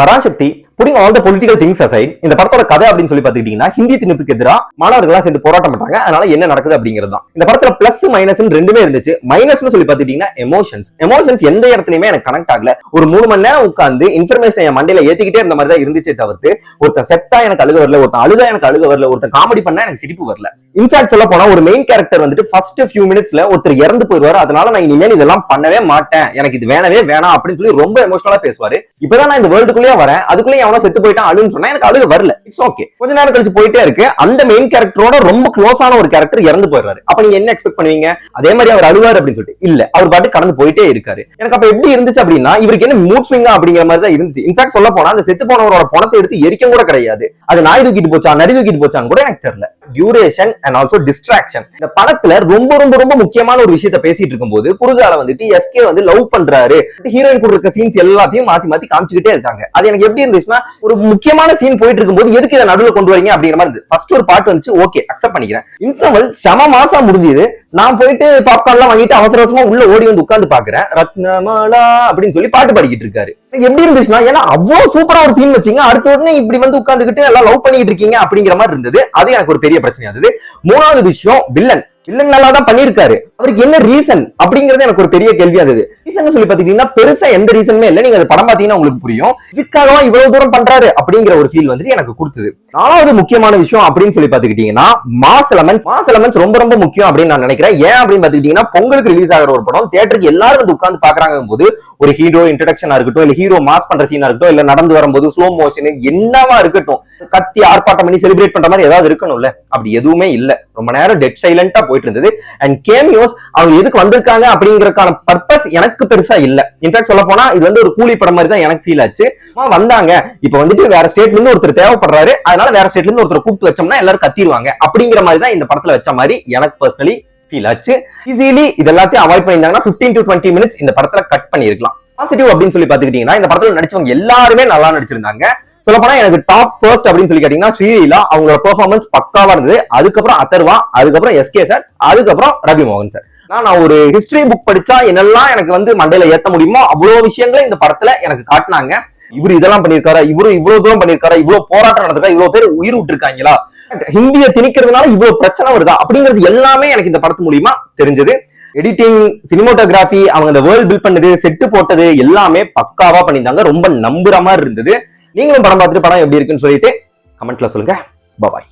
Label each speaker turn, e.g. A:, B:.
A: Parasakthi putting all the political things aside இந்த படத்தோட கதை அப்படின்னு சொல்லி பாத்துக்கிட்டீங்கன்னா ஹிந்தி திணிப்புக்கு எதிராக மாணவர்கள்லாம் சேர்ந்து போராட்டம் பண்றாங்க. அதனால என்ன நடக்குது அப்படிங்கிறது தான். இந்த படத்துல பிளஸ் மைனஸ் ரெண்டுமே இருந்துச்சு. மைனஸ்னு சொல்லி பாத்துக்கிட்டீங்கன்னா எமோஷன்ஸ் எமோஷன்ஸ் எந்த இடத்துலயுமே எனக்கு கனெக்ட் ஆகல. ஒரு மூணு மணி நேரம் உட்காந்து இன்ஃபர்மேஷன் என் மண்டையில ஏத்திக்கிட்டே இருந்த மாதிரி தான் இருந்துச்சே தவிர்த்து ஒருத்தன் செத்தா எனக்கு அழுக வரல ஒருத்தன் அழுதா எனக்கு அழுக வரல ஒருத்தன் காமெடி பண்ணா எனக்கு சிரிப்பு வரல. இன்ஃபேக்ட் சொல்ல போனா ஒரு மெயின் கேரக்டர் வந்துட்டு ஃபர்ஸ்ட் ஃபியூ மினிட்ஸ்ல ஒருத்தர் இறந்து போயிருவாரு அதனால நான் இனிமேல் இதெல்லாம் பண்ணவே மாட்டேன். எனக்கு இது வேணவே வேணாம் அப்படின்னு சொல்லி ரொம்ப எமோஷனலா பேசுவாரு. இப்பதான் நான் இந்த வேர்ல்டுக்குள்ளேயே வரேன். அதுக்குள்ளேயே எவனோ செத்து போயிட்டான் அழுன்னு சொன்னா எனக்கு அழுக வரல. இட்ஸ் ஓகே கொஞ்ச நேரம் கழிச்சு போயிட்டே இருக்கு. அந்த மெயின் கேரக்டரோட ரொம்ப க்ளோஸான ஒரு கேரக்டர் இறந்து போயிடுறாரு. அப்ப நீங்க என்ன எக்ஸ்பெக்ட் பண்ணுவீங்க? அதே மாதிரி அவர் அழுவாரு அப்படின்னு சொல்லிட்டு. இல்ல அவர் பாட்டு கடந்து போயிட்டே இருக்காரு. எனக்கு அப்ப எப்படி இருந்துச்சு அப்படின்னா இவருக்கு என்ன மூட் ஸ்விங்கா அப்படிங்கிற மாதிரி தான் இருந்துச்சு. இன்ஃபேக்ட் சொல்ல போனா அந்த செத்து போனவரோட பணத்தை எடுத்து எரிக்க கூட கிடையாது. அது நாய் தூக்கிட்டு போச்சா நரி தூக்கிட்டு போச்சான்னு கூட எனக்கு தெரியல. டியூரேஷன் அண்ட் ஆல்சோ டிஸ்ட்ராக்ஷன் இந்த படத்துல ரொம்ப ரொம்ப ரொம்ப முக்கியமான ஒரு விஷயத்த பேசிட்டு இருக்கும்போது குறுகால வந்துட்டு எஸ்கே வந்து லவ் பண்றாரு. ஹீரோயின் கூட இருக்க சீன்ஸ் எல்லாத்தையும் மாத்தி மாத்தி காமிச்சுக்கிட்டே இருக்காங்க. அது எனக்கு எப்படி இருந்துச்சுன்னா ஒரு முக்கியமான சீன் போயிட்டு இருக்கும்போது எதுக்கு இதை நடுவில் கொண்டு வரீங்க அப்படிங்கிற மாதிரி இருந்துச்சு ஃபர்ஸ்ட் ஒரு பாட்டு வந்துச்சு ஓகே அக்செப்ட் பண்ணிக்கிறேன். இன்டர்வல் செம மாசம் முடிஞ்சது. நான் போயிட்டு பாப்கார்ன் எல்லாம் வாங்கிட்டு அவசர அவசரமா உள்ள ஓடி வந்து உட்காந்து பாக்குறேன் ரத்னமாலா அப்படின்னு சொல்லி பாட்டு பாடிக்கிட்டு இருக்காரு. எப்படி இருந்துச்சுன்னா ஏன்னா அவ்வளவு சூப்பரா ஒரு சீன் வச்சீங்க அடுத்த உடனே இப்படி வந்து உட்கார்ந்துகிட்டு எல்லாம் லவ் பண்ணிட்டு இருக்கீங்க அப்படிங்கிற மாதிரி இருந்தது. அது எனக்கு ஒரு பெரிய பிரச்சனையா இருந்தது. மூணாவது விஷயம் வில்லன் வில்லன் நல்லா தான் பண்ணிருக்காரு அவருக்கு என்ன ரீசன் அப்படிங்கறது எனக்கு ஒரு பெரிய கேள்வியா இருந்தது. ரீசன் சொல்லி பாத்தீங்கன்னா பெருசா எந்த ரீசனுமே இல்லை. நீங்க அது படம் பாத்தீங்கன்னா உங்களுக்கு புரியும். இதுக்காகவா இவ்வளவு தூரம் பண்றாரு அப்படிங்கிற ஒரு ஃபீல் வந்துட்டு எனக்கு கொடுத்தது. நாலாவது முக்கியமான விஷயம் அப்படின்னு சொல்லி பாத்துக்கிட்டீங்கன்னா மாஸ் எலமெண்ட்ஸ் மாஸ் எலமெண்ட்ஸ் ரொம்ப ரொம்ப முக்கியம் அப்படின்னு நான் நினைக்கிறேன். ஏன் அப்படின்னு பாத்துக்கிட்டீங்கன்னா பொங்கலுக்கு ரிலீஸ் ஆகிற ஒரு படம் தேட்டருக்கு எல்லாரும் வந்து உட்காந்து பாக்குறாங்க போது ஒரு ஹீரோ இன்ட்ரடக்ஷனா இருக்கட்டும் இல்ல ஹீரோ மாஸ் பண்ற சீனா இருக்கட்டும் இல்ல நடந்து வரும்போது ஸ்லோ மோஷன் என்னவா இருக்கட்டும் கத்தி ஆர்ப்பாட்டம் பண்ணி செலிப்ரேட் பண்ற மாதிரி ஏதாவது இருக்கணும்ல. அப்படி எதுவுமே இல்ல. ரொம்ப நேரம் டெட் சைலண்டா போயிட்டு இருந்தது அண்ட் கேமியோஸ் அவங்க எதுக்கு வந்திருக்காங்க அப்படிங்கறதுக்கான பர்பஸ் எனக்கு பெருசா இல்ல. இன்ஃபேக்ட் சொல்ல போனா இது வந்து ஒரு கூலி படம் மாதிரி தான் எனக்கு ஃபீல் ஆச்சு. வந்தாங்க. இப்ப வந்துட்டு வேற ஸ்டேட்ல இருந்து ஒருத்தர் தேவைப்படுறாரு. அதனால வேற ஸ்டேட்ல இருந்து ஒருத்தர் கூப்பிட்டு வச்சோம்னா எல்லாரும் கத்திடுவாங்க. அப்படிங்கிற மாதிரி தான் இந்த படத்துல வச்ச மாதிரி எனக்கு பர்சனலி ஃபீல் ஆச்சு. ஈஸிலி இது எல்லாத்தையும் அவாய்ட் பண்ணியிருந்தாங்கன்னா 15 டு டுவெண்ட்டி மினிட்ஸ் இந்த படத்துல கட் பண்ணிருக்கலாம் பாசிட்டிவ் அப்படின்னு சொல்லி பாத்துக்கிட்டீங்கன்னா இந்த படத்துல நடிச்சவங்க எல்லாருமே நல்லா நடிச்சிருந்தாங்க. சொல்ல போனா எனக்கு டாப் ஃபர்ஸ்ட் அப்படின்னு சொல்லி கேட்டீங்கன்னா ஸ்ரீலீலா அவங்களோட பெர்ஃபார்மன்ஸ் பக்காவா இருந்தது. அதுக்கப்புறம் அதர்வா அதுக்கப்புறம் எஸ்கே சார் அதுக்கப்புறம் ரவி மோகன் சார் நான் நான் ஒரு ஹிஸ்டரி புக் படிச்சா என்னெல்லாம் எனக்கு வந்து மண்டையில ஏத்த முடியுமோ அவ்வளவு விஷயங்களை இந்த படத்துல எனக்கு காட்டினாங்க. இவரு இதெல்லாம் பண்ணிருக்காரு இவரு இவ்வளவு தூரம் பண்ணிருக்காரு இவ்வளவு போராட்டம் நடந்திருக்கா? இவ்வளவு பேர் உயிர் விட்டுருக்காங்களா? ஹிந்திய திணிக்கிறதுனால இவ்வளவு பிரச்சனை வருதா? அப்படிங்கிறது எல்லாமே எனக்கு இந்த படத்து மூலியமா தெரிஞ்சது. எடிட்டிங் சினிமோட்டோகிராஃபி அவங்க அந்த வேர்ல்ட் பில்ட் பண்ணது செட்டு போட்டது எல்லாமே பக்காவா பண்ணியிருந்தாங்க. ரொம்ப நம்புற மாதிரி இருந்தது. நீங்களும் படம் பார்த்துட்டு படம் எப்படி இருக்குன்னு சொல்லிட்டு கமெண்ட்ல சொல்லுங்க. பாய்